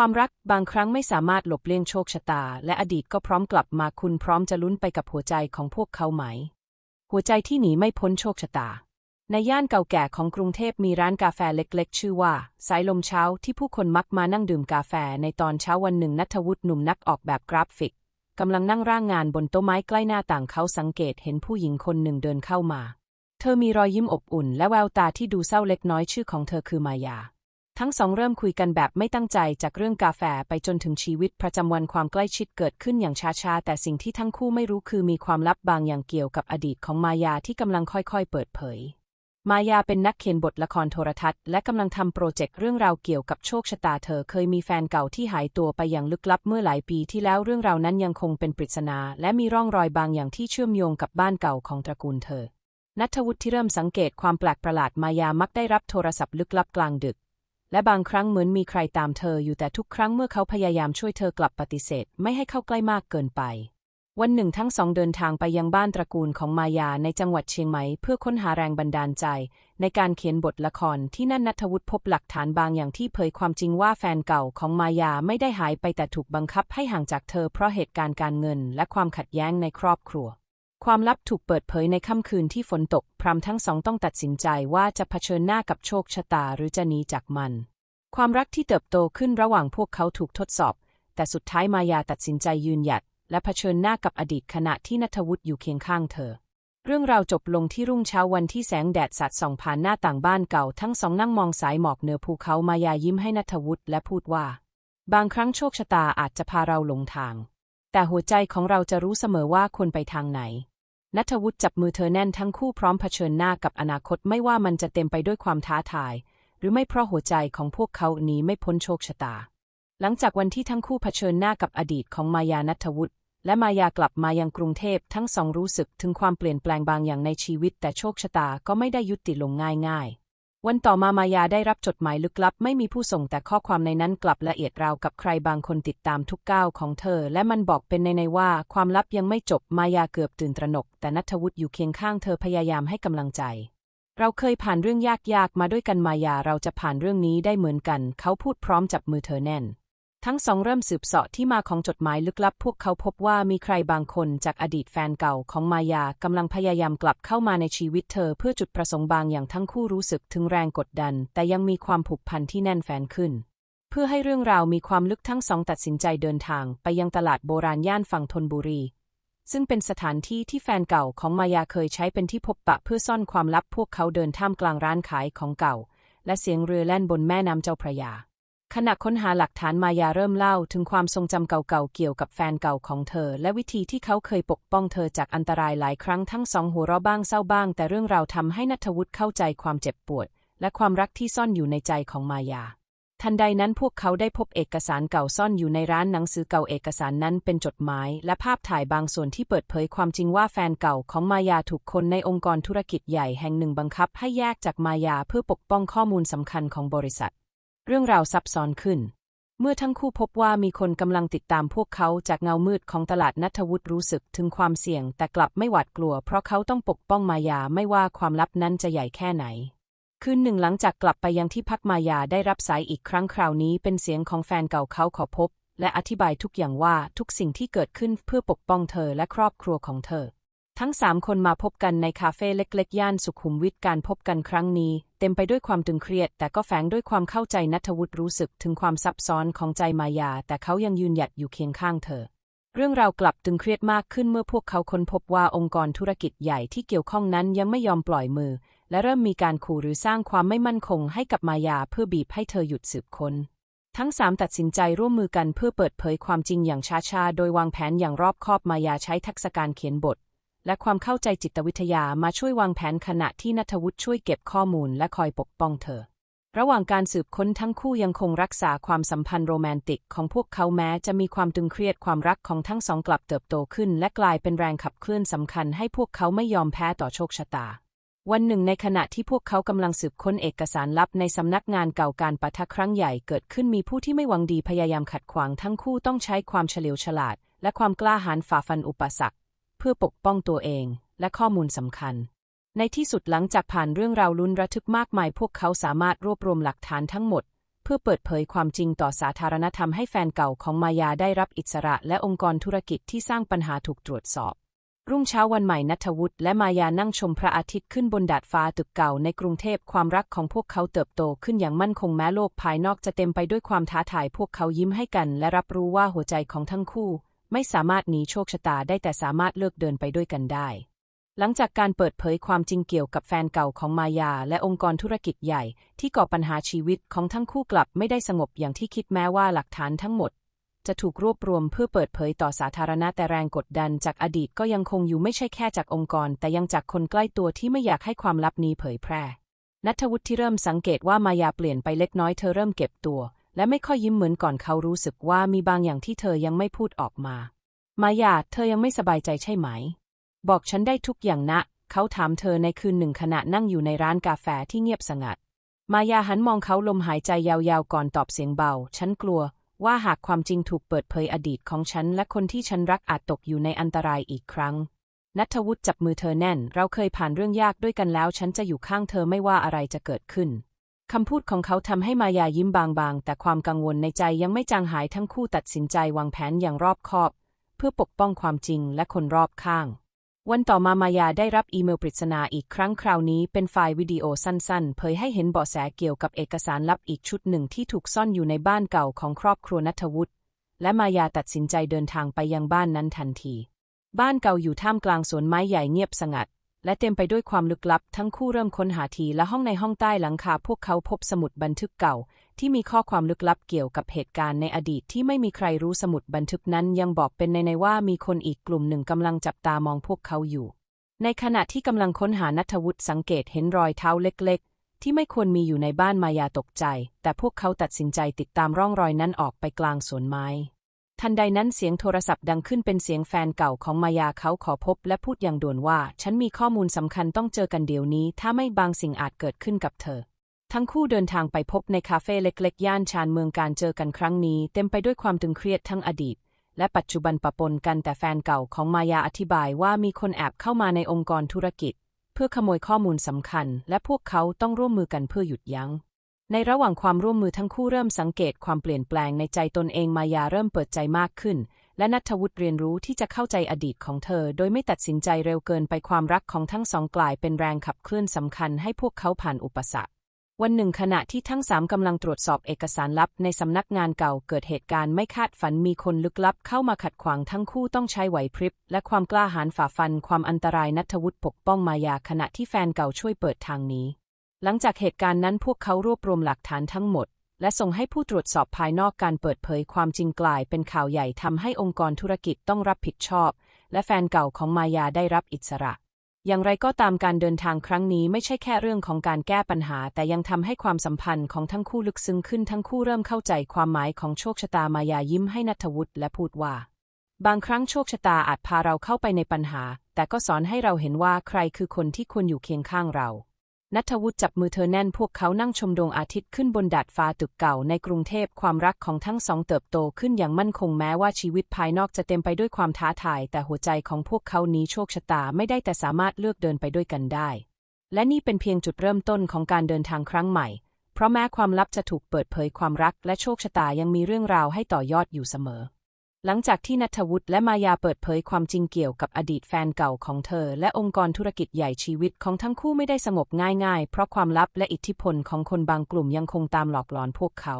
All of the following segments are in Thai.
ความรักบางครั้งไม่สามารถหลบเลี่ยงโชคชะตา และอดีตก็พร้อมกลับมาคุณพร้อมจะลุ้นไปกับหัวใจของพวกเขาไหม หัวใจที่หนีไม่พ้นโชคชะตา ในย่านเก่าแก่ของกรุงเทพมีร้านกาแฟเล็กๆ ชื่อว่า สายลมเช้าที่ผู้คนมักมานั่งดื่มกาแฟในตอนเช้าวันหนึ่งนัทวุฒิหนุ่มนักออกแบบกราฟิกกำลังนั่งร่างงานบนโต๊ะไม้ใกล้หน้าต่างเขาสังเกตเห็นผู้หญิงคนหนึ่งเดินเข้ามา เธอมีรอยยิ้มอบอุ่น และแววตาที่ดูเศร้าเล็กน้อยชื่อของเธอคือมายา ทั้งสองเริ่มคุยกันแบบไม่ตั้งใจจากเรื่องกาแฟไปจนถึงชีวิตประจำวันความใกล้ชิดเกิดขึ้นอย่างช้าๆ แต่สิ่งที่ทั้งคู่ไม่รู้คือมีความลับบางอย่างเกี่ยวกับอดีตของมายาที่กำลังค่อยๆ เปิดเผย มายาเป็นนักเขียนบทละครโทรทัศน์ และกำลังทำโปรเจกต์เรื่องราวเกี่ยวกับโชคชะตาเธอเคยมีแฟนเก่าที่หายตัวไปอย่างลึกลับเมื่อหลายปีที่แล้วเรื่องราวนั้นยังคงเป็นปริศนา และมีร่องรอยบางอย่างที่เชื่อมโยงกับบ้านเก่าของตระกูลเธอนัทวุฒิที่เริ่มสังเกตความแปลกประหลาดมายามักได้รับโทรศัพท์ลึกลับกลางดึก และบางครั้งเหมือนมีใครตามเธออยู่แต่ทุกครั้งเมื่อเขาพยายามช่วยเธอกลับปฏิเสธ ไม่ให้เข้าใกล้มากเกินไป วันหนึ่งทั้งสองเดินทางไปยังบ้านตระกูลของมายาในจังหวัดเชียงใหม่เพื่อค้นหาแรงบันดาลใจ ในการเขียนบทละครที่นั่นนัทวุฒิพบหลักฐานบางอย่างที่เผยความจริงว่าแฟนเก่าของมายาไม่ได้หายไปแต่ถูกบังคับให้ห่างจากเธอเพราะเหตุการณ์การเงิน และความขัดแย้งในครอบครัว ความลับถูกเปิดเผยในค่ำคืนที่ฝนตก พรำทั้งสองต้องตัดสินใจว่าจะเผชิญหน้ากับโชคชะตาหรือจะหนีจากมัน ความรักที่เติบโตขึ้นระหว่างพวกเขาถูกทดสอบ แต่สุดท้ายมายาตัดสินใจยืนหยัด และเผชิญหน้ากับอดีตขณะที่นัทวุฒิอยู่เคียงข้างเธอ เรื่องราวจบลงที่รุ่งเช้าวันที่แสงแดดสาดส่องผ่านหน้าต่างบ้านเก่า ทั้งสองนั่งมองสายหมอกเหนือภูเขามายายิ้มให้นัทวุฒิและพูดว่า บางครั้งโชคชะตาอาจจะพาเราหลงทางแต่หัวใจของเราจะรู้เสมอว่าควรไปทางไหน นัทวุฒิจับมือเธอแน่นทั้งคู่พร้อมเผชิญหน้ากับอนาคตไม่ว่ามันจะเต็มไปด้วยความท้าทาย หรือไม่เพราะหัวใจของพวกเขาหนีไม่พ้นโชคชะตา หลังจากวันที่ทั้งคู่เผชิญหน้ากับอดีตของมายานัทวุฒิและมายากลับมายังกรุงเทพทั้งสองรู้สึกถึงความเปลี่ยนแปลงบางอย่างในชีวิต แต่โชคชะตาก็ไม่ได้ยุติลงง่ายๆ วันต่อมามายาได้รับจดหมายลึกลับ ไม่มีผู้ส่งแต่ข้อความในนั้นกลับละเอียดราวกับใครบางคนติดตามทุกก้าวของเธอ และมันบอกเป็นในในว่าความลับยังไม่จบมายาเกือบตื่นตระหนก แต่นัทวุฒิอยู่เคียงข้างเธอพยายามให้กำลังใจ เราเคยผ่านเรื่องยากๆมาด้วยกันมายาเราจะผ่านเรื่องนี้ได้เหมือนกัน เขาพูดพร้อมจับมือเธอแน่น ทั้งสองเริ่มสืบเสาะที่มาของจดหมายลึกลับ พวกเขาพบว่ามีใครบางคนจากอดีตแฟนเก่าของมายากำลังพยายามกลับเข้ามาในชีวิตเธอเพื่อจุดประสงค์บางอย่างทั้งคู่รู้สึกถึงแรงกดดัน แต่ยังมีความผูกพันที่แน่นแฟนขึ้น เพื่อให้เรื่องราวมีความลึกทั้งสองตัดสินใจเดินทาง ไปยังตลาดโบราณย่านฝั่งธนบุรี ซึ่งเป็นสถานที่ที่แฟนเก่าของมายาเคยใช้เป็นที่พบปะเพื่อซ่อนความลับพวกเขาเดินท่ามกลางร้านขายของเก่า และเสียงเรือแล่นบนแม่น้ำเจ้าพระยา ขณะค้นหาหลักฐานมายาเริ่มเล่าถึงความทรงจำเก่าๆเกี่ยวกับแฟนเก่าของเธอ และวิธีที่เขาเคยปกป้องเธอจากอันตรายหลายครั้งทั้งสองหัวเราะบ้างเศร้าบ้าง แต่เรื่องราวทำให้นัทวุฒิเข้าใจความเจ็บปวด และความรักที่ซ่อนอยู่ในใจของมายา ทันใดนั้นพวกเขาได้พบเอกสารเก่าซ่อนอยู่ในร้านหนังสือเก่าเอกสารนั้นเป็นจดหมาย และภาพถ่ายบางส่วนที่เปิดเผยความจริงว่าแฟนเก่าของมายาถูกคนในองค์กรธุรกิจใหญ่แห่งหนึ่งบังคับ ให้แยกจากมายาเพื่อปกป้องข้อมูลสำคัญของบริษัท เรื่องราวซับซ้อนขึ้น เมื่อทั้งคู่พบว่ามีคนกำลังติดตามพวกเขาจากเงามืดของตลาดนัทวุฒิรู้สึกถึงความเสี่ยงแต่กลับไม่หวาดกลัว เพราะเขาต้องปกป้องมายาไม่ว่าความลับนั้นจะใหญ่แค่ไหน คืนหนึ่งหลังจากกลับไปยังที่พักมายาได้รับสายอีกครั้งคราวนี้เป็นเสียงของแฟนเก่าเขาขอพบ และอธิบายทุกอย่างว่าทุกสิ่งที่เกิดขึ้นเพื่อปกป้องเธอและครอบครัวของเธอ ทั้งสามคนมาพบกันในคาเฟ่เล็กๆ ย่านสุขุมวิทการพบกันครั้งนี้ เต็มไปด้วยความตึงเครียด แต่ก็แฝงด้วยความเข้าใจนัทวุฒิรู้สึกถึงความซับซ้อนของใจมายา แต่เขายังยืนหยัดอยู่เคียงข้างเธอ เรื่องราวกลับตึงเครียดมากขึ้นเมื่อพวกเขาค้นพบว่าองค์กรธุรกิจใหญ่ที่เกี่ยวข้องนั้นยังไม่ยอมปล่อยมือ และเริ่มมีการขู่หรือสร้างความไม่มั่นคงให้กับมายาเพื่อบีบให้เธอหยุดสืบค้นทั้งสามตัดสินใจร่วมมือกันเพื่อเปิดเผยความจริงอย่างช้าๆ โดยวางแผนอย่างรอบคอบมายาใช้ทักษะการเขียนบท และความเข้าใจจิตวิทยามาช่วยวางแผนขณะที่นัทวุฒิช่วยเก็บข้อมูลและคอยปกป้องเธอ ระหว่างการสืบค้นทั้งคู่ยังคงรักษาความสัมพันธ์โรแมนติกของพวกเขาแม้จะมีความตึงเครียดความรักของทั้งสองกลับเติบโตขึ้น และกลายเป็นแรงขับเคลื่อนสำคัญให้พวกเขาไม่ยอมแพ้ต่อโชคชะตาวันหนึ่งในขณะที่พวกเขากำลังสืบค้นเอกสารลับในสำนักงานเก่าการปะทะครั้งใหญ่เกิดขึ้นมีผู้ที่ไม่หวังดีพยายามขัดขวางทั้งคู่ต้องใช้ความเฉลียวฉลาด และความกล้าหาญฝ่าฟันอุปสรรค พื่อปกป้องตัวเองและข้อมูลสำคัญ ในที่สุดหลังจากผ่านเรื่องราวลุ้นระทึกมากมาย พวกเขาสามารถรวบรวมหลักฐานทั้งหมด เพื่อเปิดเผยความจริงต่อสาธารณธรรมให้แฟนเก่าของมายาได้รับอิสระและองค์กรธุรกิจที่สร้างปัญหาถูกตรวจสอบ รุ่งเช้าวันใหม่นัทวุฒิและมายานั่งชมพระอาทิตย์ขึ้นบนดาดฟ้าตึกเก่าในกรุงเทพความรักของพวกเขาเติบโตขึ้นอย่างมั่นคงแม้โลกภายนอกจะเต็มไปด้วยความท้าทาย พวกเขายิ้มให้กัน และรับรู้ว่าหัวใจของทั้งคู่ ไม่สามารถหนีโชคชะตาได้แต่สามารถเลือกเดินไปด้วยกันได้ หลังจากการเปิดเผยความจริงเกี่ยวกับแฟนเก่าของมายา และองค์กรธุรกิจใหญ่ ที่ก่อปัญหาชีวิตของทั้งคู่กลับไม่ได้สงบอย่างที่คิดแม้ว่าหลักฐานทั้งหมด จะถูกรวบรวมเพื่อเปิดเผยต่อสาธารณะแต่แรงกดดันจากอดีตก็ยังคงอยู่ไม่ใช่แค่จากองค์กร แต่ยังจากคนใกล้ตัวที่ไม่อยากให้ความลับนี้เผยแพร่นัทวุฒิที่เริ่มสังเกตว่ามายาเปลี่ยนไปเล็กน้อยเธอเริ่มเก็บตัว และไม่ค่อยยิ้มเหมือนก่อนเขารู้สึกว่ามีบางอย่างที่เธอยังไม่พูดออกมา มายาเธอยังไม่สบายใจใช่ไหม บอกฉันได้ทุกอย่างนะ เขาถามเธอในคืนหนึ่งขณะนั่งอยู่ในร้านกาแฟที่เงียบสงัด มายาหันมองเขาลมหายใจยาวๆก่อนตอบเสียงเบา ฉันกลัวว่าหากความจริงถูกเปิดเผยอดีตของฉัน และคนที่ฉันรักอาจตกอยู่ในอันตรายอีกครั้ง นัทวุฒิจับมือเธอแน่น เราเคยผ่านเรื่องยากด้วยกันแล้ว ฉันจะอยู่ข้างเธอไม่ว่าอะไรจะเกิดขึ้น คำพูดของเขาทำให้มายายิ้มบางๆ แต่ความกังวลในใจยังไม่จางหายทั้งคู่ตัดสินใจวางแผนอย่างรอบคอบ เพื่อปกป้องความจริงและคนรอบข้าง วันต่อมามายาได้รับอีเมลปริศนาอีกครั้งคราวนี้เป็นไฟล์วิดีโอสั้นๆ เผยให้เห็นเบาะแสเกี่ยวกับเอกสารลับอีกชุดหนึ่งที่ถูกซ่อนอยู่ในบ้านเก่าของครอบครัวนัทวุฒิและมายาตัดสินใจเดินทางไปยังบ้านนั้นทันที บ้านเก่าอยู่ท่ามกลางสวนไม้ใหญ่เงียบสงัด และเต็มไปด้วยความลึกลับ ทั้งคู่เริ่มค้นหาทีและห้องในห้องใต้หลังคาพวกเขาพบสมุดบันทึกเก่า ที่มีข้อความลึกลับเกี่ยวกับเหตุการณ์ในอดีตที่ไม่มีใครรู้สมุดบันทึกนั้นยังบอกเป็นในในว่ามีคนอีกกลุ่มหนึ่งกำลังจับตามองพวกเขาอยู่ ในขณะที่กำลังค้นหานัทวุฒิสังเกตเห็นรอยเท้าเล็กๆ ที่ไม่ควรมีอยู่ในบ้านมายาตกใจ แต่พวกเขาตัดสินใจติดตามร่องรอยนั้นออกไปกลางสวนไม้ ทันใดนั้นเสียงโทรศัพท์ดังขึ้นเป็นเสียงแฟนเก่าของมายาเขาขอพบและพูดอย่างด่วนว่า ฉันมีข้อมูลสำคัญต้องเจอกันเดี๋ยวนี้ ถ้าไม่บางสิ่งอาจเกิดขึ้นกับเธอ ทั้งคู่เดินทางไปพบในคาเฟ่เล็กๆ ย่านชานเมืองการเจอกันครั้งนี้ เต็มไปด้วยความตึงเครียดทั้งอดีต และปัจจุบันปะปนกันแต่แฟนเก่าของมายาอธิบายว่ามีคนแอบเข้ามาในองค์กรธุรกิจ เพื่อขโมยข้อมูลสำคัญ และพวกเขาต้องร่วมมือกันเพื่อหยุดยัง้ง ในระหว่างความร่วมมือทั้งคู่เริ่มสังเกตความเปลี่ยนแปลงในใจตนเองมายาเริ่มเปิดใจมากขึ้น และนัทวุฒิเรียนรู้ที่จะเข้าใจอดีตของเธอ โดยไม่ตัดสินใจเร็วเกินไปความรักของทั้งสองกลายเป็นแรงขับเคลื่อนสำคัญให้พวกเขาผ่านอุปสรรค วันหนึ่งขณะที่ทั้งสามกำลังตรวจสอบเอกสารลับในสำนักงานเก่าเกิดเหตุการณ์ไม่คาดฝันมีคนลึกลับเข้ามาขัดขวางทั้งคู่ต้องใช้ไหวพริบ และความกล้าหาญฝ่าฟันความอันตรายนัทวุฒิปกป้องมายาขณะที่แฟนเก่าช่วยเปิดทางนี้ หลังจากเหตุการณ์นั้นพวกเขารวบรวมหลักฐานทั้งหมด และส่งให้ผู้ตรวจสอบภายนอกการเปิดเผยความจริงกลาย เป็นข่าวใหญ่ทำให้องค์กรธุรกิจต้องรับผิดชอบ และแฟนเก่าของมายาได้รับอิสระ อย่างไรก็ตามการเดินทางครั้งนี้ไม่ใช่แค่เรื่องของการแก้ปัญหา แต่ยังทำให้ความสัมพันธ์ของทั้งคู่ลึกซึ้งขึ้นทั้งคู่เริ่มเข้าใจความหมายของโชคชะตามายายิ้มให้นัทวุฒิและพูดว่า บางครั้งโชคชะตาอาจพาเราเข้าไปในปัญหา แต่ก็สอนให้เราเห็นว่าใครคือคนที่ควรอยู่เคียงข้างเรา นัทวุฒิจับมือเธอแน่นพวกเขานั่งชมดวงอาทิตย์ขึ้นบนดาดฟ้าตึกเก่าในกรุงเทพความรักของทั้งสองเติบโตขึ้นอย่างมั่นคงแม้ว่าชีวิตภายนอกจะเต็มไปด้วยความท้าทาย แต่หัวใจของพวกเขานี้โชคชะตาไม่ได้แต่สามารถเลือกเดินไปด้วยกันได้ และนี่เป็นเพียงจุดเริ่มต้นของการเดินทางครั้งใหม่ เพราะแม้ความลับจะถูกเปิดเผยความรักและโชคชะตายังมีเรื่องราวให้ต่อยอดอยู่เสมอ หลังจากที่นัทวุฒิและมายาเปิดเผยความจริงเกี่ยวกับอดีตแฟนเก่าของเธอ และองค์กรธุรกิจใหญ่ชีวิตของทั้งคู่ไม่ได้สงบง่ายๆ เพราะความลับและอิทธิพลของคนบางกลุ่มยังคงตามหลอกหลอนพวกเขา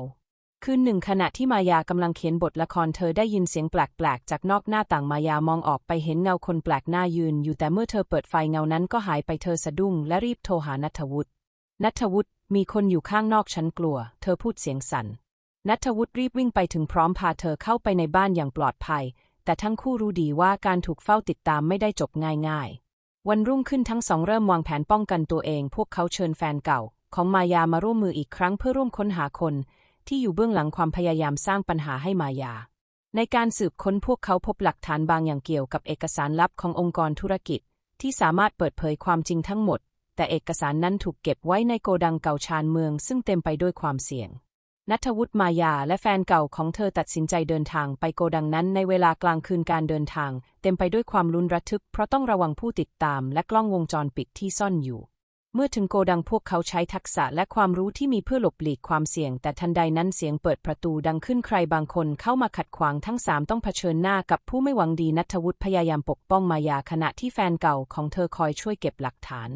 คืนหนึ่งขณะที่มายากำลังเขียนบทละครเธอได้ยินเสียงแปลกๆ จากนอกหน้าต่างมายามองออกไปเห็นเงาคนแปลกหน้ายืน อยู่แต่เมื่อเธอเปิดไฟเงานั้นก็หายไปเธอสะดุ้งและรีบโทรหานัทวุฒินัทวุฒิมีคนอยู่ข้างนอกฉันกลัว เธอพูดเสียงสั่น นัทวุฒิรีบวิ่งไปถึงพร้อมพาเธอเข้าไปในบ้านอย่างปลอดภัย แต่ทั้งคู่รู้ดีว่าการถูกเฝ้าติดตามไม่ได้จบง่ายๆ วันรุ่งขึ้นทั้งสองเริ่มวางแผนป้องกันตัวเอง พวกเขาเชิญแฟนเก่า ของมายามาร่วมมืออีกครั้งเพื่อร่วมค้นหาคน ที่อยู่เบื้องหลังความพยายามสร้างปัญหาให้มายา ในการสืบค้นพวกเขาพบหลักฐานบางอย่างเกี่ยวกับเอกสารลับขององค์กรธุรกิจ ที่สามารถเปิดเผยความจริงทั้งหมด แต่เอกสารนั้นถูกเก็บไว้ในโกดังเก่าชานเมือง ซึ่งเต็มไปด้วยความเสี่ยง นัทวุฒิมายาและแฟนเก่าของเธอตัดสินใจเดินทางไปโกดังนั้นในเวลากลางคืนการเดินทาง เต็มไปด้วยความลุ้นระทึก เพราะต้องระวังผู้ติดตามและกล้องวงจรปิดที่ซ่อนอยู่ เมื่อถึงโกดังพวกเขาใช้ทักษะและความรู้ที่มีเพื่อหลบหลีกความเสี่ยง แต่ทันใดนั้นเสียงเปิดประตูดังขึ้นใครบางคนเข้ามาขัดขวางทั้งสามต้องเผชิญหน้ากับผู้ไม่หวังดีนัทวุฒิพยายามปกป้องมายาขณะที่แฟนเก่าของเธอคอยช่วยเก็บหลักฐาน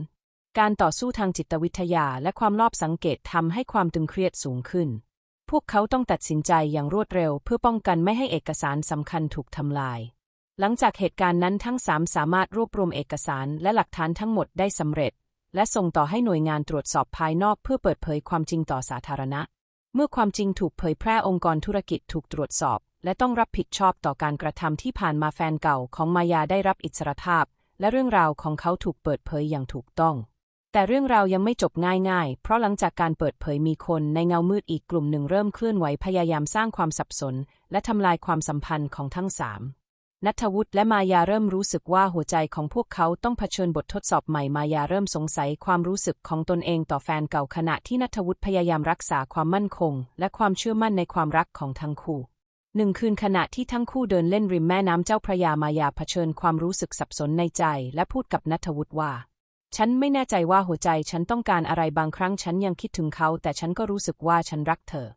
การต่อสู้ทางจิตวิทยาและความรอบสังเกตทำให้ความตึงเครียดสูงขึ้น พวกเขาต้องตัดสินใจอย่างรวดเร็ว เพื่อป้องกันไม่ให้เอกสารสำคัญถูกทำลาย หลังจากเหตุการณ์นั้นทั้งสามสามารถรวบรวมเอกสารและหลักฐานทั้งหมดได้สำเร็จ และส่งต่อให้หน่วยงานตรวจสอบภายนอกเพื่อเปิดเผยความจริงต่อสาธารณะ เมื่อความจริงถูกเผยแพร่องค์กรธุรกิจถูกตรวจสอบ และต้องรับผิดชอบต่อการกระทำที่ผ่านมาแฟนเก่าของมายาได้รับอิสรภาพ และเรื่องราวของเขาถูกเปิดเผยอย่างถูกต้อง แต่เรื่องราวยังไม่จบง่ายๆ เพราะหลังจากการเปิดเผยมีคนในเงามืดอีกกลุ่มหนึ่งเริ่มเคลื่อนไหวพยายามสร้างความสับสน และทำลายความสัมพันธ์ของทั้งสามนัทวุฒิและมายาเริ่มรู้สึกว่าหัวใจของพวกเขาต้องเผชิญบททดสอบใหม่มายาเริ่มสงสัยความรู้สึกของตนเองต่อแฟนเก่าขณะที่นัทวุฒิพยายามรักษาความมั่นคง และความเชื่อมั่นในความรักของทั้งคู่หนึ่งคืนขณะที่ทั้งคู่เดินเล่นริมแม่น้ำเจ้าพระยามายาเผชิญความรู้สึกสับสนในใจ และพูดกับนัทวุฒิว่า ฉันไม่แน่ใจว่าหัวใจฉันต้องการอะไรบางครั้งฉันยังคิดถึงเขา แต่ฉันก็รู้สึกว่าฉันรักเธอ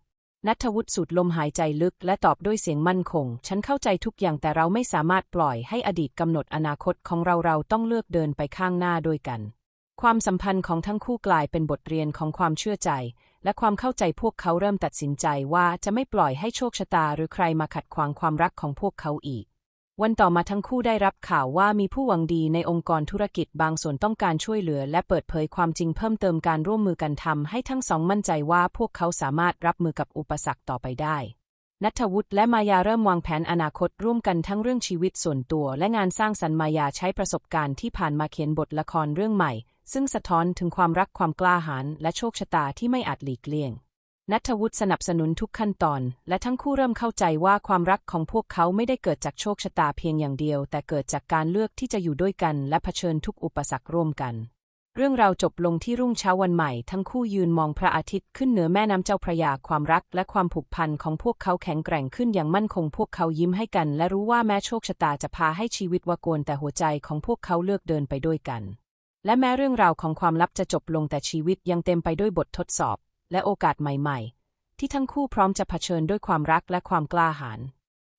นัทวุฒิสูดลมหายใจลึกและตอบด้วยเสียงมั่นคง ฉันเข้าใจทุกอย่างแต่เราไม่สามารถปล่อยให้อดีตกำหนดอนาคตของเราเราต้องเลือกเดินไปข้างหน้าด้วยกัน ความสัมพันธ์ของทั้งคู่กลายเป็นบทเรียนของความเชื่อใจ และความเข้าใจพวกเขาเริ่มตัดสินใจว่าจะไม่ปล่อยให้โชคชะตาหรือใครมาขัดขวางความรักของพวกเขาอีก วันต่อมาทั้งคู่ได้รับข่าวว่ามีผู้หวังดีในองค์กรธุรกิจบางส่วนต้องการช่วยเหลือ และเปิดเผยความจริงเพิ่มเติมการร่วมมือกันทำให้ทั้งสองมั่นใจว่าพวกเขาสามารถรับมือกับอุปสรรคต่อไปได้นัทวุฒิและมายาเริ่มวางแผนอนาคตร่วมกันทั้งเรื่องชีวิตส่วนตัว และงานสร้างสรรค์มายาใช้ประสบการณ์ที่ผ่านมาเขียนบทละครเรื่องใหม่ ซึ่งสะท้อนถึงความรักความกล้าหาญและโชคชะตาที่ไม่อาจหลีกเลี่ยง นัทวุฒิสนับสนุนทุกขั้นตอน และทั้งคู่เริ่มเข้าใจว่าความรักของพวกเขาไม่ได้เกิดจากโชคชะตาเพียงอย่างเดียว แต่เกิดจากการเลือกที่จะอยู่ด้วยกันและเผชิญทุกอุปสรรคร่วมกัน เรื่องราวจบลงที่รุ่งเช้าวันใหม่ ทั้งคู่ยืนมองพระอาทิตย์ขึ้นเหนือแม่น้ำเจ้าพระยาความรักและความผูกพันของพวกเขาแข็งแกร่งขึ้นอย่างมั่นคง พวกเขายิ้มให้กัน และรู้ว่าแม้โชคชะตาจะพาให้ชีวิตวากวนแต่หัวใจของพวกเขาเลือกเดินไปด้วยกันและแม้เรื่องราวของความลับจะจบลงแต่ชีวิตยังเต็มไปด้วยบททดสอบ และโอกาสใหม่ๆ ที่ทั้งคู่พร้อมจะเผชิญด้วยความรักและความกล้าหาญ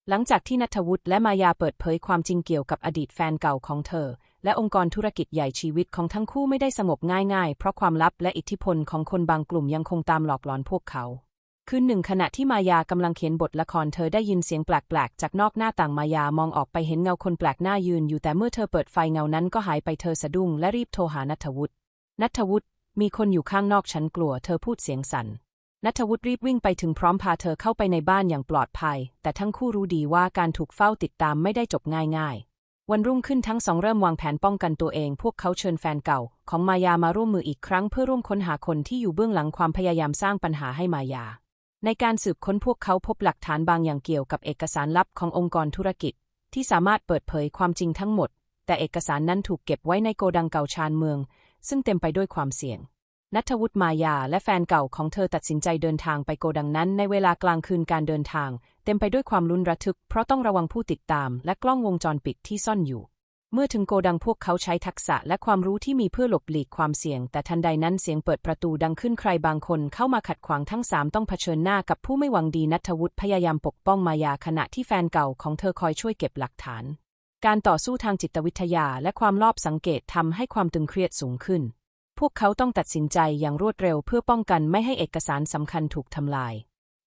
หลังจากที่นัทวุฒิและมายาเปิดเผยความจริงเกี่ยวกับอดีตแฟนเก่าของเธอ และองค์กรธุรกิจใหญ่ชีวิตของทั้งคู่ไม่ได้สงบง่ายๆ เพราะความลับและอิทธิพลของคนบางกลุ่มยังคงตามหลอกหลอนพวกเขาคืนหนึ่งขณะที่มายากำลังเขียนบทละครเธอได้ยินเสียงแปลกๆ จากนอกหน้าต่างมายามองออกไปเห็นเงาคนแปลกหน้ายืนอยู่แต่เมื่อเธอเปิดไฟเงานั้นก็หายไปเธอสะดุ้งและรีบโทรหานัทวุฒินัทวุฒิ มีคนอยู่ข้างนอกฉันกลัว เธอพูดเสียงสัน่นนัทวุฒิรีบวิ่งไปถึงพร้อมพาเธอเข้าไปในบ้านอย่างปลอดภัย แต่ทั้งคู่รู้ดีว่าการถูกเฝ้าติดตามไม่ได้จบง่ายๆ วันรุ่งขึ้นทั้งสองเริ่มวางแผนป้องกันตัวเอง พวกเขาเชิญแฟนเก่า ของมายามาร่วมมืออีกครั้งเพื่อร่วมค้นหาคนที่อยู่เบื้องหลังความพยายามสร้างปัญหาให้มายา ในการสืบค้นพวกเขาพบหลักฐานบางอย่างเกี่ยวกับเอกสารลับขององค์กรธุรกิจ ที่สามารถเปิดเผยความจริงทั้งหมด แต่เอกสารนั้นถูกเก็บไว้ในโกดังเก่าชานเมือง ซึ่งเต็มไปด้วยความเสี่ยง นัทวุฒิมายาและแฟนเก่าของเธอตัดสินใจเดินทางไปโกดังนั้น ในเวลากลางคืนการเดินทาง เต็มไปด้วยความลุ้นระทึก เพราะต้องระวังผู้ติดตาม และกล้องวงจรปิดที่ซ่อนอยู่ เมื่อถึงโกดังพวกเขาใช้ทักษะและความรู้ที่มีเพื่อหลบหลีกความเสี่ยง แต่ทันใดนั้นเสียงเปิดประตูดังขึ้นใครบางคนเข้ามาขัดขวางทั้งสามต้องเผชิญหน้ากับผู้ไม่หวังดีนัทวุฒิพยายามปกป้องมายาขณะที่แฟนเก่าของเธอคอยช่วยเก็บหลักฐาน การต่อสู้ทางจิตวิทยาและความรอบสังเกตทำให้ความตึงเครียดสูงขึ้น พวกเขาต้องตัดสินใจอย่างรวดเร็วเพื่อป้องกันไม่ให้เอกสารสำคัญถูกทำลาย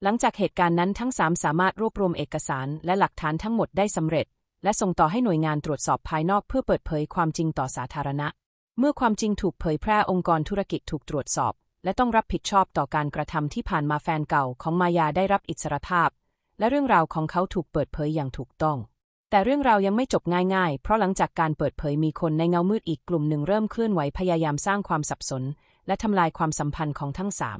หลังจากเหตุการณ์นั้นทั้งสามสามารถรวบรวมเอกสารและหลักฐานทั้งหมดได้สำเร็จ และส่งต่อให้หน่วยงานตรวจสอบภายนอกเพื่อเปิดเผยความจริงต่อสาธารณะ เมื่อความจริงถูกเผยแพร่องค์กรธุรกิจถูกตรวจสอบ และต้องรับผิดชอบต่อการกระทำที่ผ่านมาแฟนเก่าของมายาได้รับอิสรภาพ และเรื่องราวของเขาถูกเปิดเผยอย่างถูกต้อง แต่เรื่องราวยังไม่จบง่ายๆ เพราะหลังจากการเปิดเผยมีคนในเงามืดอีกกลุ่มหนึ่งเริ่มเคลื่อนไหวพยายามสร้างความสับสน และทำลายความสัมพันธ์ของทั้งสาม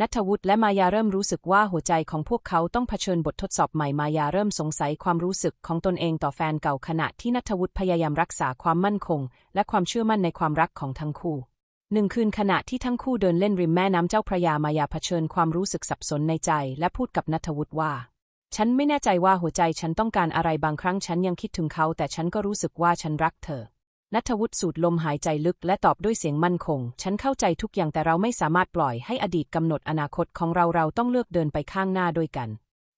นัทวุฒิและมายาเริ่มรู้สึกว่าหัวใจของพวกเขาต้องเผชิญบททดสอบใหม่มายาเริ่มสงสัยความรู้สึกของตนเองต่อแฟนเก่าขณะที่นัทวุฒิพยายามรักษาความมั่นคง และความเชื่อมั่นในความรักของทั้งคู่หนึ่งคืนขณะที่ทั้งคู่เดินเล่นริมแม่น้ำเจ้าพระยามายาเผชิญความรู้สึกสับสนในใจ และพูดกับนัทวุฒิว่า ฉันไม่แน่ใจว่าหัวใจฉันต้องการอะไรบางครั้งฉันยังคิดถึงเขา แต่ฉันก็รู้สึกว่าฉันรักเธอนัทวุฒิสูดลมหายใจลึกและตอบด้วยเสียงมั่นคง ฉันเข้าใจทุกอย่างแต่เราไม่สามารถปล่อยให้อดีตกำหนดอนาคตของเราเราต้องเลือกเดินไปข้างหน้าด้วยกัน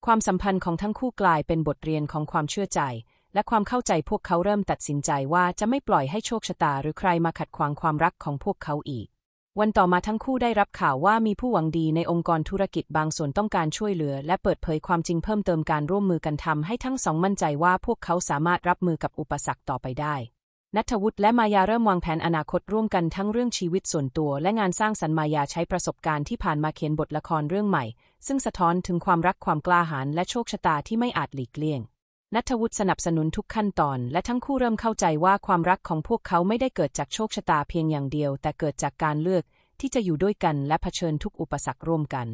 ความสัมพันธ์ของทั้งคู่กลายเป็นบทเรียนของความเชื่อใจ และความเข้าใจพวกเขาเริ่มตัดสินใจว่าจะไม่ปล่อยให้โชคชะตาหรือใครมาขัดขวางความรักของพวกเขาอีก วันต่อมาทั้งคู่ได้รับข่าวว่ามีผู้หวังดีในองค์กรธุรกิจบางส่วนต้องการช่วยเหลือ และเปิดเผยความจริงเพิ่มเติมการร่วมมือกันทำให้ทั้งสองมั่นใจว่าพวกเขาสามารถรับมือกับอุปสรรคต่อไปได้นัทวุฒิและมายาเริ่มวางแผนอนาคตร่วมกันทั้งเรื่องชีวิตส่วนตัวและงานสร้างสรรค์มายาใช้ประสบการณ์ที่ผ่านมาเขียนบทละครเรื่องใหม่ ซึ่งสะท้อนถึงความรักความกล้าหาญและโชคชะตาที่ไม่อาจหลีกเลี่ยง นัทวุฒิสนับสนุนทุกขั้นตอน และทั้งคู่เริ่มเข้าใจว่าความรักของพวกเขาไม่ได้เกิดจากโชคชะตาเพียงอย่างเดียว แต่เกิดจากการเลือกที่จะอยู่ด้วยกันและเผชิญทุกอุปสรรคร่วมกัน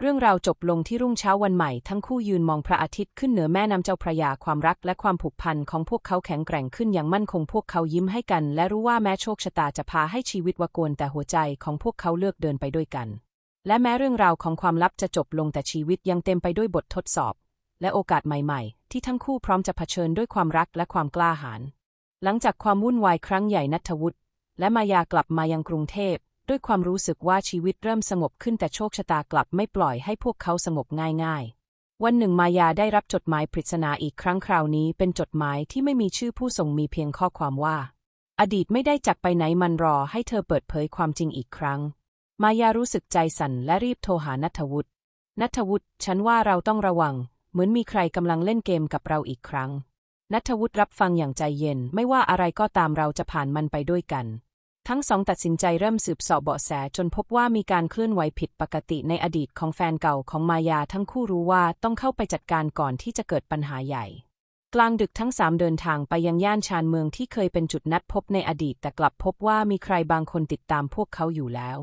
เรื่องราวจบลงที่รุ่งเช้าวันใหม่ ทั้งคู่ยืนมองพระอาทิตย์ขึ้นเหนือแม่น้ำเจ้าพระยาความรักและความผูกพันของพวกเขาแข็งแกร่งขึ้นอย่างมั่นคงพวกเขายิ้มให้กัน และรู้ว่าแม้โชคชะตาจะพาให้ชีวิตวกวนแต่หัวใจของพวกเขาเลือกเดินไปด้วยกัน และแม้เรื่องราวของความลับจะจบลงแต่ชีวิตยังเต็มไปด้วยบททดสอบ และโอกาสใหม่ ๆ ที่ทั้งคู่พร้อมจะเผชิญด้วยความรักและความกล้าหาญหลังจากความวุ่นวายครั้งใหญ่นัทวุฒิและมายากลับมายังกรุงเทพ ด้วยความรู้สึกว่าชีวิตเริ่มสงบขึ้นแต่โชคชะตากลับไม่ปล่อยให้พวกเขาสงบง่ายๆ วันหนึ่งมายาได้รับจดหมายปริศนาอีกครั้งคราวนี้เป็นจดหมายที่ไม่มีชื่อผู้ส่งมีเพียงข้อความว่า อดีตไม่ได้จากไปไหนมันรอให้เธอเปิดเผยความจริงอีกครั้ง มายารู้สึกใจสั่นและรีบโทรหานัทวุฒินัทวุฒิฉันว่าเราต้องระวัง เหมือนมีใครกำลังเล่นเกมกับเราอีกครั้ง นัทวุฒิรับฟังอย่างใจเย็น ไม่ว่าอะไรก็ตามเราจะผ่านมันไปด้วยกัน ทั้งสองตัดสินใจเริ่มสืบสอบเบาะแสจนพบว่ามีการเคลื่อนไหวผิดปกติในอดีตของแฟนเก่าของมายาทั้งคู่รู้ว่าต้องเข้าไปจัดการก่อนที่จะเกิดปัญหาใหญ่ กลางดึกทั้งสามเดินทางไปยังย่านชานเมืองที่เคยเป็นจุดนัดพบในอดีต แต่กลับพบว่ามีใครบางคนติดตามพวกเขาอยู่แล้ว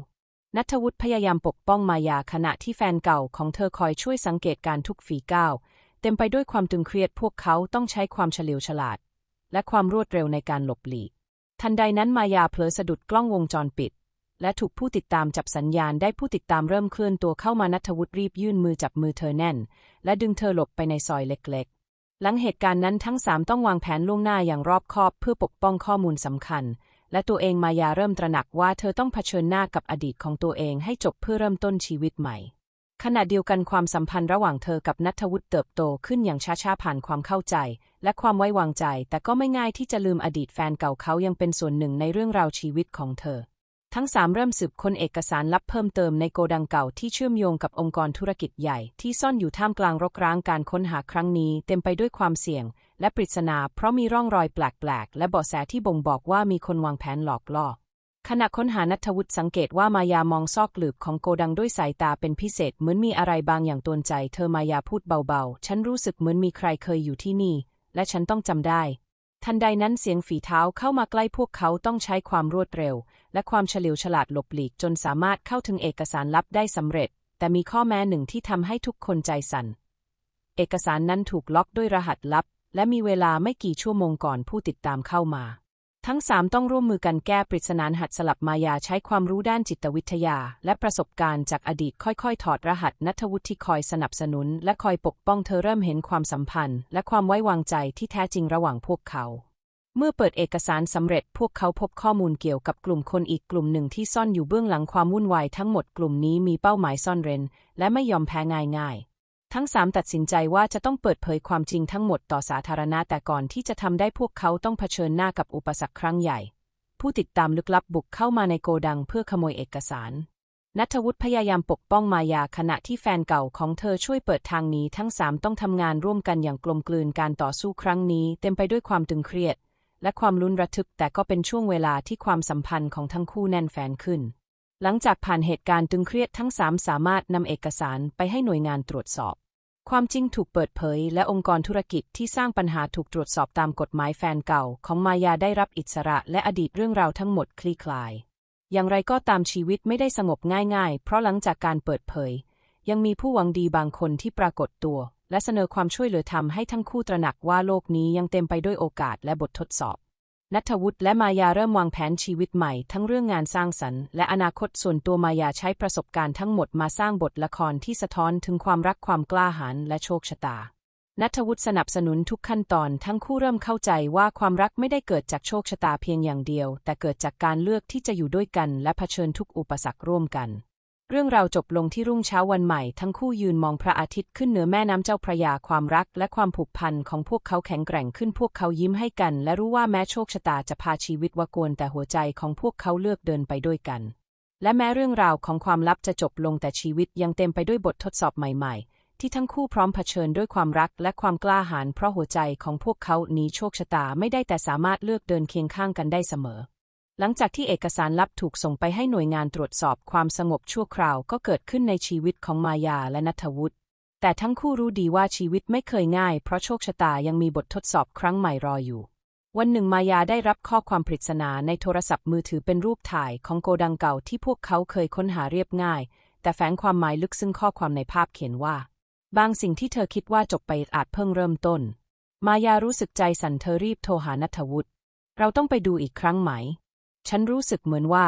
นัทวุฒิพยายามปกป้องมายาขณะที่แฟนเก่าของเธอคอยช่วยสังเกตการทุกฝีก้าว เต็มไปด้วยความตึงเครียดพวกเขาต้องใช้ความเฉลียวฉลาด และความรวดเร็วในการหลบหลีก ทันใดนั้นมายาเผลอสะดุดกล้องวงจรปิด และถูกผู้ติดตามจับสัญญาณได้ผู้ติดตามเริ่มเคลื่อนตัวเข้ามานัทวุฒิรีบยื่นมือจับมือเธอแน่น และดึงเธอหลบไปในซอยเล็กๆ หลังเหตุการณ์นั้นทั้งสามต้องวางแผนล่วงหน้าอย่างรอบคอบเพื่อปกป้องข้อมูลสำคัญ และตัวเองมายาเริ่มตระหนักว่าเธอต้องเผชิญหน้ากับอดีตของตัวเองให้จบเพื่อเริ่มต้นชีวิตใหม่ ขณะเดียวกันความสัมพันธ์ระหว่างเธอกับนัทวุฒิเติบโตขึ้นอย่างช้าๆผ่านความเข้าใจ และความไว้วางใจ แต่ก็ไม่ง่ายที่จะลืมอดีตแฟนเก่าเขายังเป็นส่วนหนึ่งในเรื่องราวชีวิตของเธอ ทั้งสามเริ่มสืบค้นเอกสารลับเพิ่มเติมในโกดังเก่าที่เชื่อมโยงกับองค์กรธุรกิจใหญ่ ที่ซ่อนอยู่ท่ามกลางรกร้างการค้นหาครั้งนี้ เต็มไปด้วยความเสี่ยง และปริศนาเพราะมีร่องรอยแปลกๆ และเบาะแสที่บ่งบอกว่ามีคนวางแผนหลอกล่อขณะค้นหานัทวุฒิสังเกตว่ามายามองซอกหลืบของโกดังด้วยสายตาเป็นพิเศษ เหมือนมีอะไรบางอย่างตวนใจ เธอมายาพูดเบาๆ ฉันรู้สึกเหมือนมีใครเคยอยู่ที่นี่ และฉันต้องจำได้ ทันใดนั้นเสียงฝีเท้าเข้ามาใกล้พวกเขาต้องใช้ความรวดเร็ว และความเฉลียวฉลาดหลบหลีกจนสามารถเข้าถึงเอกสารลับได้สำเร็จ แต่มีข้อแม้หนึ่งที่ทำให้ทุกคนใจสั่น เอกสารนั้นถูกล็อกด้วยรหัสลับ และมีเวลาไม่กี่ชั่วโมงก่อนผู้ติดตามเข้ามา ทั้งสามต้องร่วมมือกันแก้ปริศนาหัดสลับมายาใช้ความรู้ด้านจิตวิทยา และประสบการณ์จากอดีตค่อยๆ ถอดรหัสนัทวุฒิที่คอยสนับสนุน และคอยปกป้องเธอเริ่มเห็นความสัมพันธ์ และความไว้วางใจที่แท้จริงระหว่างพวกเขาเมื่อเปิดเอกสารสำเร็จพวกเขาพบข้อมูลเกี่ยวกับกลุ่มคนอีกกลุ่มหนึ่งที่ซ่อนอยู่เบื้องหลังความวุ่นวายทั้งหมดกลุ่มนี้มีเป้าหมายซ่อนเร้น และไม่ยอมแพ้ง่ายๆ ทั้งสามตัดสินใจว่าจะต้องเปิดเผยความจริงทั้งหมดต่อสาธารณะแต่ก่อนที่จะทำได้พวกเขาต้องเผชิญหน้ากับอุปสรรคครั้งใหญ่ ผู้ติดตามลึกลับบุกเข้ามาในโกดังเพื่อขโมยเอกสาร นัทวุฒิพยายามปกป้องมายาขณะที่แฟนเก่าของเธอช่วยเปิดทางนี้ทั้งสามต้องทำงานร่วมกันอย่างกลมกลืนการต่อสู้ครั้งนี้ เต็มไปด้วยความตึงเครียด และความลุ้นระทึกแต่ก็เป็นช่วงเวลาที่ความสัมพันธ์ของทั้งคู่แน่นแฟนขึ้น หลังจากผ่านเหตุการณ์ตึงเครียดทั้งสามสามารถนำเอกสารไปให้หน่วยงานตรวจสอบ ความจริงถูกเปิดเผย และองค์กรธุรกิจที่สร้างปัญหาถูกตรวจสอบตามกฎหมายแฟนเก่า ของมายาได้รับอิสระและอดีตเรื่องราวทั้งหมดคลี่คลาย อย่างไรก็ตามชีวิตไม่ได้สงบง่ายๆ เพราะหลังจากการเปิดเผย ยังมีผู้หวังดีบางคนที่ปรากฏตัว และเสนอความช่วยเหลือทำให้ทั้งคู่ตระหนักว่าโลกนี้ยังเต็มไปด้วยโอกาสและบททดสอบ นัทวุฒิและมายาเริ่มวางแผนชีวิตใหม่ ทั้งเรื่องงานสร้างสรรค์และอนาคตส่วนตัวมายาใช้ประสบการณ์ทั้งหมดมาสร้างบทละครที่สะท้อนถึงความรักความกล้าหาญและโชคชะตา นัทวุฒิสนับสนุนทุกขั้นตอน ทั้งคู่เริ่มเข้าใจว่าความรักไม่ได้เกิดจากโชคชะตาเพียงอย่างเดียว แต่เกิดจากการเลือกที่จะอยู่ด้วยกัน และเผชิญทุกอุปสรรคร่วมกัน เรื่องราวจบลงที่รุ่งเช้าวันใหม่ ทั้งคู่ยืนมองพระอาทิตย์ขึ้นเหนือแม่น้ำเจ้าพระยาความรักและความผูกพันของพวกเขาแข็งแกร่งขึ้นพวกเขายิ้มให้กัน และรู้ว่าแม้โชคชะตาจะพาชีวิตวกวนแต่หัวใจของพวกเขาเลือกเดินไปด้วยกัน และแม้เรื่องราวของความลับจะจบลงแต่ชีวิตยังเต็มไปด้วยบททดสอบใหม่ ๆ ที่ทั้งคู่พร้อมเผชิญด้วยความรักและความกล้าหาญเพราะหัวใจของพวกเขาหนีโชคชะตาไม่ได้แต่สามารถเลือกเดินเคียงข้างกันได้เสมอ หลังจากที่เอกสารลับถูกส่งไปให้หน่วยงานตรวจสอบความสงบชั่วคราวก็เกิดขึ้นในชีวิตของมายาและนัทวุฒิแต่ทั้งคู่รู้ดีว่าชีวิตไม่เคยง่าย เพราะโชคชะตายังมีบททดสอบครั้งใหม่รออยู่ วันหนึ่งมายาได้รับข้อความปริศนาในโทรศัพท์มือถือเป็นรูปถ่ายของโกดังเก่าที่พวกเขาเคยค้นหาเรียบง่าย แต่แฝงความหมายลึกซึ้งข้อความในภาพเขียนว่า บางสิ่งที่เธอคิดว่าจบไปอาจเพิ่งเริ่มต้น มายารู้สึกใจสั่นเธอรีบโทรหานัทวุฒิเราต้องไปดูอีกครั้งไหม ฉันรู้สึกเหมือนว่า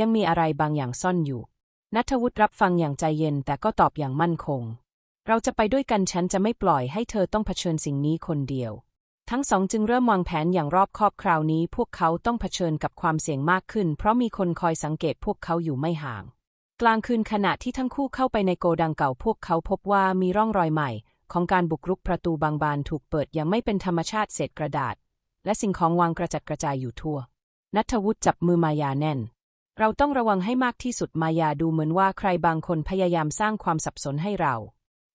ยังมีอะไรบางอย่างซ่อนอยู่ นัทวุฒิรับฟังอย่างใจเย็นแต่ก็ตอบอย่างมั่นคง เราจะไปด้วยกันฉันจะไม่ปล่อยให้เธอต้องเผชิญสิ่งนี้คนเดียว ทั้งสองจึงเริ่มวางแผนอย่างรอบคอบคราวนี้ พวกเขาต้องเผชิญกับความเสี่ยงมากขึ้น เพราะมีคนคอยสังเกตพวกเขาอยู่ไม่ห่าง กลางคืนขณะที่ทั้งคู่เข้าไปในโกดังเก่า พวกเขาพบว่ามีร่องรอยใหม่ ของการบุกรุกประตูบางบานถูกเปิดอย่างไม่เป็นธรรมชาติเศษกระดาษ และสิ่งของวางกระจัดกระจายอยู่ทั่ว นัทวุฒิจับมือมายาแน่น เราต้องระวังให้มากที่สุดมายาดูเหมือนว่าใครบางคนพยายามสร้างความสับสนให้เรา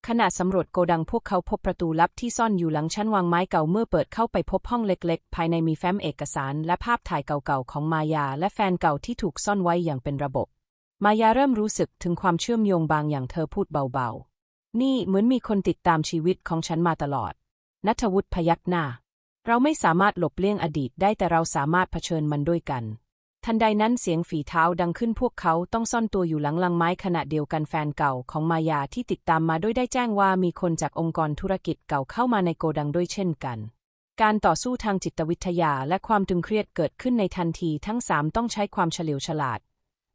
ขณะสำรวจโกดังพวกเขาพบประตูลับที่ซ่อนอยู่หลังชั้นวางไม้เก่าเมื่อเปิดเข้าไปพบห้องเล็กๆ ภายในมีแฟ้มเอกสาร และภาพถ่ายเก่าๆของมายา และแฟนเก่าที่ถูกซ่อนไว้อย่างเป็นระบบ มายาเริ่มรู้สึกถึงความเชื่อมโยงบางอย่างเธอพูดเบาๆ นี่เหมือนมีคนติดตามชีวิตของฉันมาตลอดนัทวุฒิพยักหน้า เราไม่สามารถหลบเลี่ยงอดีตได้แต่เราสามารถเผชิญมันด้วยกัน ทันใดนั้นเสียงฝีเท้าดังขึ้นพวกเขาต้องซ่อนตัวอยู่หลังลังไม้ขณะเดียวกันแฟนเก่าของมายาที่ติดตามมาด้วยได้แจ้งว่ามีคนจากองค์กรธุรกิจเก่าเข้ามาในโกดังด้วยเช่นกัน การต่อสู้ทางจิตวิทยาและความตึงเครียดเกิดขึ้นในทันทีทั้งสามต้องใช้ความเฉลียวฉลาด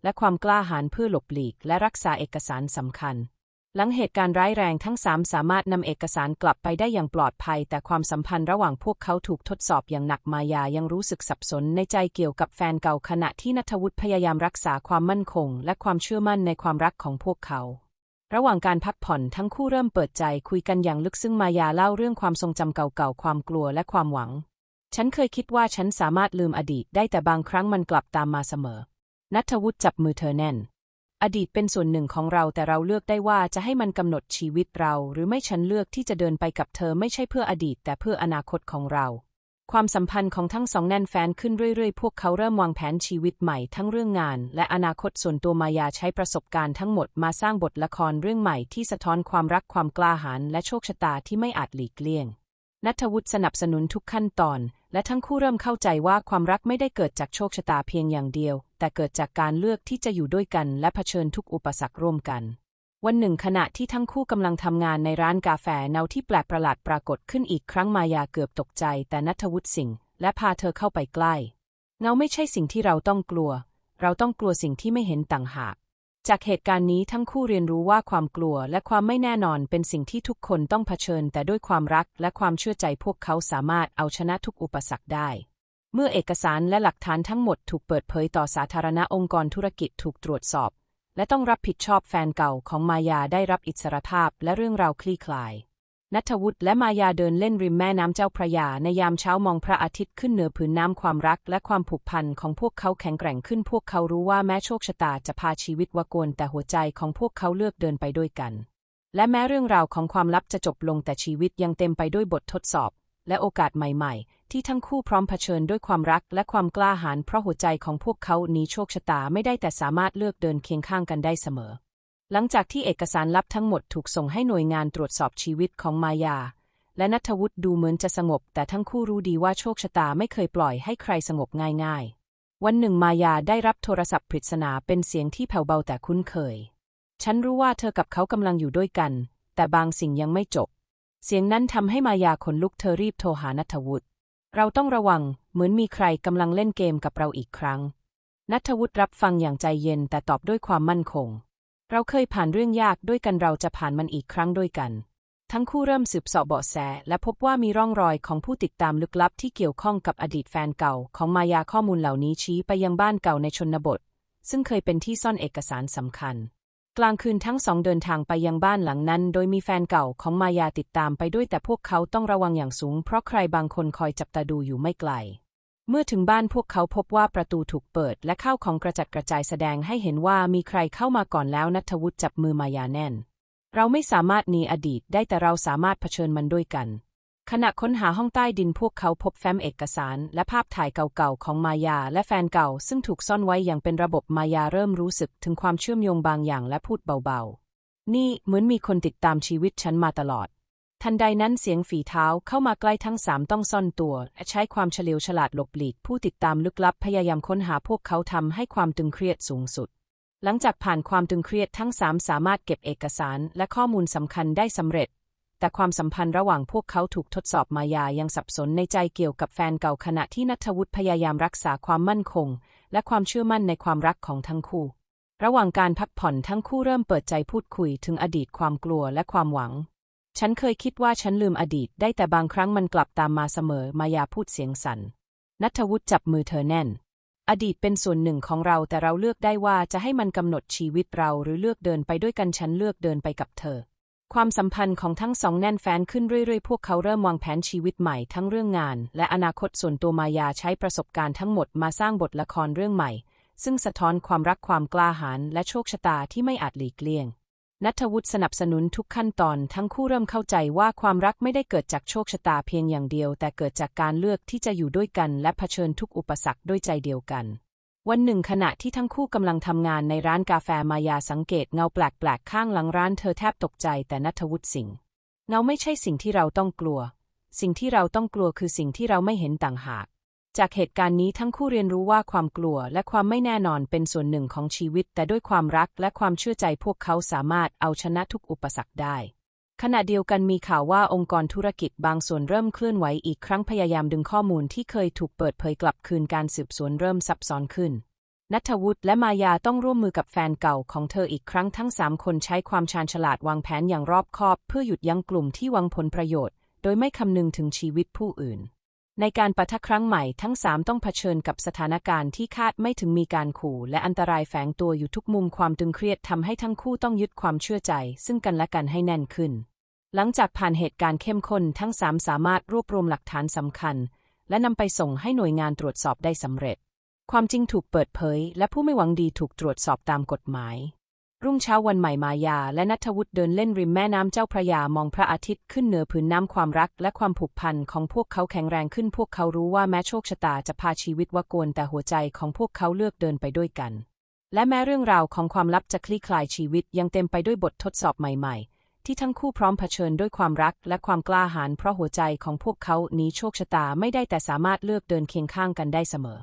และความกล้าหาญเพื่อหลบหลีกและรักษาเอกสารสำคัญ หลังเหตุการณ์ร้ายแรงทั้งสามสามารถนำเอกสารกลับไปได้อย่างปลอดภัย แต่ความสัมพันธ์ระหว่างพวกเขาถูกทดสอบอย่างหนักมายายังรู้สึกสับสนในใจเกี่ยวกับแฟนเก่าขณะที่นัทวุฒิพยายามรักษาความมั่นคง และความเชื่อมั่นในความรักของพวกเขา ระหว่างการพักผ่อนทั้งคู่เริ่มเปิดใจคุยกันอย่างลึกซึ้งมายาเล่าเรื่องความทรงจำเก่าๆความกลัวและความหวัง ฉันเคยคิดว่าฉันสามารถลืมอดีตได้แต่บางครั้งมันกลับตามมาเสมอนัทวุฒิจับมือเธอแน่น อดีตเป็นส่วนหนึ่งของเราแต่เราเลือกได้ว่าจะให้มันกำหนดชีวิตเรา หรือไม่ฉันเลือกที่จะเดินไปกับเธอไม่ใช่เพื่ออดีต แต่เพื่ออนาคตของเรา ความสัมพันธ์ของทั้งสองแน่นแฟนขึ้นเรื่อยๆ พวกเขาเริ่มวางแผนชีวิตใหม่ทั้งเรื่องงาน และอนาคตส่วนตัวมายาใช้ประสบการณ์ทั้งหมดมาสร้างบทละครเรื่องใหม่ที่สะท้อนความรักความกล้าหาญและโชคชะตาที่ไม่อาจหลีกเลี่ยงนัทวุฒิสนับสนุนทุกขั้นตอน และทั้งคู่เริ่มเข้าใจว่าความรักไม่ได้เกิดจากโชคชะตาเพียงอย่างเดียว แต่เกิดจากการเลือกที่จะอยู่ด้วยกัน และเผชิญทุกอุปสรรคร่วมกัน วันหนึ่งขณะที่ทั้งคู่กำลังทำงานในร้านกาแฟเนาที่แปลกประหลาดปรากฏขึ้นอีกครั้งมายาเกือบตกใจ แต่นัทวุฒิสิ่งและพาเธอเข้าไปใกล้ เงาไม่ใช่สิ่งที่เราต้องกลัว เราต้องกลัวสิ่งที่ไม่เห็นต่างหาก จากเหตุการณ์นี้ทั้งคู่เรียนรู้ว่าความกลัวและความไม่แน่นอนเป็นสิ่งที่ทุกคนต้องเผชิญ แต่ด้วยความรักและความเชื่อใจพวกเขาสามารถเอาชนะทุกอุปสรรคได้ เมื่อเอกสารและหลักฐานทั้งหมดถูกเปิดเผยต่อสาธารณองค์กรธุรกิจถูกตรวจสอบ และต้องรับผิดชอบแฟนเก่าของมายาได้รับอิสรภาพและเรื่องราวคลี่คลาย นัทวุฒิและมายาเดินเล่นริมแม่น้ำเจ้าพระยาในยามเช้ามองพระอาทิตย์ขึ้นเหนือผืนน้ำความรักและความผูกพันของพวกเขาแข็งแกร่งขึ้นพวกเขารู้ว่าแม้โชคชะตาจะพาชีวิตวกวนแต่หัวใจของพวกเขาเลือกเดินไปด้วยกัน และแม้เรื่องราวของความลับจะจบลงแต่ชีวิตยังเต็มไปด้วยบททดสอบ และโอกาสใหม่ ๆ ที่ทั้งคู่พร้อมเผชิญด้วยความรักและความกล้าหาญเพราะหัวใจของพวกเขาหนีโชคชะตาไม่ได้แต่สามารถเลือกเดินเคียงข้างกันได้เสมอ หลังจากที่เอกสารลับทั้งหมดถูกส่งให้หน่วยงานตรวจสอบชีวิตของมายา และนัทวุฒิดูเหมือนจะสงบ แต่ทั้งคู่รู้ดีว่าโชคชะตาไม่เคยปล่อยให้ใครสงบง่ายๆ วันหนึ่งมายาได้รับโทรศัพท์ปริศนาเป็นเสียงที่แผ่วเบาแต่คุ้นเคย ฉันรู้ว่าเธอกับเขากำลังอยู่ด้วยกัน แต่บางสิ่งยังไม่จบ เสียงนั้นทำให้มายาขนลุกเธอรีบโทรหานัทวุฒิเราต้องระวังเหมือนมีใครกำลังเล่นเกมกับเราอีกครั้งนัทวุฒิรับฟังอย่างใจเย็นแต่ตอบด้วยความมั่นคง เราเคยผ่านเรื่องยากด้วยกันเราจะผ่านมันอีกครั้งด้วยกัน ทั้งคู่เริ่มสืบสาะเบาะแส และพบว่ามีร่องรอยของผู้ติดตามลึกลับที่เกี่ยวข้องกับอดีตแฟนเก่า ของมายาข้อมูลเหล่านี้ชี้ไปยังบ้านเก่าในชนบท ซึ่งเคยเป็นที่ซ่อนเอกสารสำคัญ กลางคืนทั้งสองเดินทางไปยังบ้านหลังนั้น โดยมีแฟนเก่าของมายาติดตามไปด้วยแต่พวกเขาต้องระวังอย่างสูง เพราะใครบางคนคอยจับตาดูอยู่ไม่ไกล เมื่อถึงบ้านพวกเขาพบว่าประตูถูกเปิด และข้าวของกระจัดกระจายแสดงให้เห็นว่ามีใครเข้ามาก่อนแล้วนัทวุฒิจับมือมายาแน่น เราไม่สามารถหนีอดีตได้แต่เราสามารถเผชิญมันด้วยกัน ขณะค้นหาห้องใต้ดินพวกเขาพบแฟ้มเอกสาร และภาพถ่ายเก่าๆของมายาและแฟนเก่า ซึ่งถูกซ่อนไว้อย่างเป็นระบบมายาเริ่มรู้สึกถึงความเชื่อมโยงบางอย่างและพูดเบาๆ นี่เหมือนมีคนติดตามชีวิตฉันมาตลอด ทันใดนั้นเสียงฝีเท้าเข้ามาใกล้ทั้งสามต้องซ่อนตัวและใช้ความเฉลียวฉลาดหลบหลีกผู้ติดตามลึกลับพยายามค้นหาพวกเขาทำให้ความตึงเครียดสูงสุด หลังจากผ่านความตึงเครียดทั้งสามสามารถเก็บเอกสารและข้อมูลสำคัญได้สำเร็จ แต่ความสัมพันธ์ระหว่างพวกเขาถูกทดสอบมายายังสับสนในใจเกี่ยวกับแฟนเก่าขณะที่นัทวุฒิพยายามรักษาความมั่นคง และความเชื่อมั่นในความรักของทั้งคู่ ระหว่างการพักผ่อนทั้งคู่เริ่มเปิดใจพูดคุยถึงอดีตความกลัวและความหวัง ฉันเคยคิดว่าฉันลืมอดีตได้แต่บางครั้งมันกลับตามมาเสมอ มายาพูดเสียงสัน่น นัทวุฒิจับมือเธอแน่น อดีตเป็นส่วนหนึ่งของเราแต่เราเลือกได้ว่าจะให้มันกำหนดชีวิตเราหรือเลือกเดินไปด้วยกันฉันเลือกเดินไปกับเธอ ความสัมพันธ์ของทั้งสองแน่นแฟนขึ้นเรื่อยๆ พวกเขาเริ่มวางแผนชีวิตใหม่ทั้งเรื่องงาน และอนาคตส่วนตัวมายาใช้ประสบการณ์ทั้งหมดมาสร้างบทละครเรื่องใหม่ ซึ่งสะท้อนความรักความกล้าหาญและโชคชะตาที่ไม่อาจหลีกเลี่ยง นัทวุฒิสนับสนุนทุกขั้นตอนทั้งคู่เริ่มเข้าใจว่าความรักไม่ได้เกิดจากโชคชะตาเพียงอย่างเดียว แต่เกิดจากการเลือกที่จะอยู่ด้วยกัน และเผชิญทุกอุปสรรคด้วยใจเดียวกัน วันหนึ่งขณะที่ทั้งคู่กำลังทำงานในร้านกาแฟมายาสังเกตเงาแปลกๆข้างหลังร้านเธอแทบตกใจแต่นัทวุฒิสิงเงาไม่ใช่สิ่งที่เราต้องกลัว สิ่งที่เราต้องกลัวคือสิ่งที่เราไม่เห็นต่างหาก จากเหตุการณ์นี้ทั้งคู่เรียนรู้ว่าความกลัวและความไม่แน่นอนเป็นส่วนหนึ่งของชีวิต แต่ด้วยความรักและความเชื่อใจพวกเขาสามารถเอาชนะทุกอุปสรรคได้ ขณะเดียวกันมีข่าวว่าองค์กรธุรกิจบางส่วนเริ่มเคลื่อนไหวอีกครั้งพยายามดึงข้อมูลที่เคยถูกเปิดเผยกลับคืนการสืบสวนเริ่มซับซ้อนขึ้นนัทวุฒิและมายาต้องร่วมมือกับแฟนเก่าของเธออีกครั้งทั้งสามคนใช้ความชาญฉลาดวางแผนอย่างรอบคอบ เพื่อหยุดยั้งกลุ่มที่หวังผลประโยชน์ โดยไม่คำนึงถึงชีวิตผู้อื่น ในการปะทะครั้งใหม่ทั้งสามต้องเผชิญกับสถานการณ์ที่คาดไม่ถึงมีการขู่และอันตรายแฝงตัวอยู่ทุกมุมความตึงเครียดทำให้ทั้งคู่ต้องยึดความเชื่อใจ ซึ่งกันและกันให้แน่นขึ้น หลังจากผ่านเหตุการณ์เข้มข้นทั้งสามสามารถรวบรวมหลักฐานสำคัญ และนำไปส่งให้หน่วยงานตรวจสอบได้สำเร็จ ความจริงถูกเปิดเผย และผู้ไม่หวังดีถูกตรวจสอบตามกฎหมาย รุ่งเช้าวันใหม่มายา และนัทวุฒิเดินเล่นริมแม่น้ำเจ้าพระยามองพระอาทิตย์ขึ้นเหนือผืนน้ำความรัก และความผูกพันของพวกเขาแข็งแรงขึ้นพวกเขารู้ว่าแม้โชคชะตาจะพาชีวิตวโกลแต่หัวใจของพวกเขาเลือกเดินไปด้วยกัน และแม้เรื่องราวของความลับจะคลี่คลายชีวิตยังเต็มไปด้วยบททดสอบใหม่ๆ ที่ทั้งคู่พร้อมเผชิญด้วยความรักและความกล้าหาญเพราะหัวใจของพวกเขานี้โชคชะตาไม่ได้แต่สามารถเลือกเดินเคียงข้างกันได้เสมอ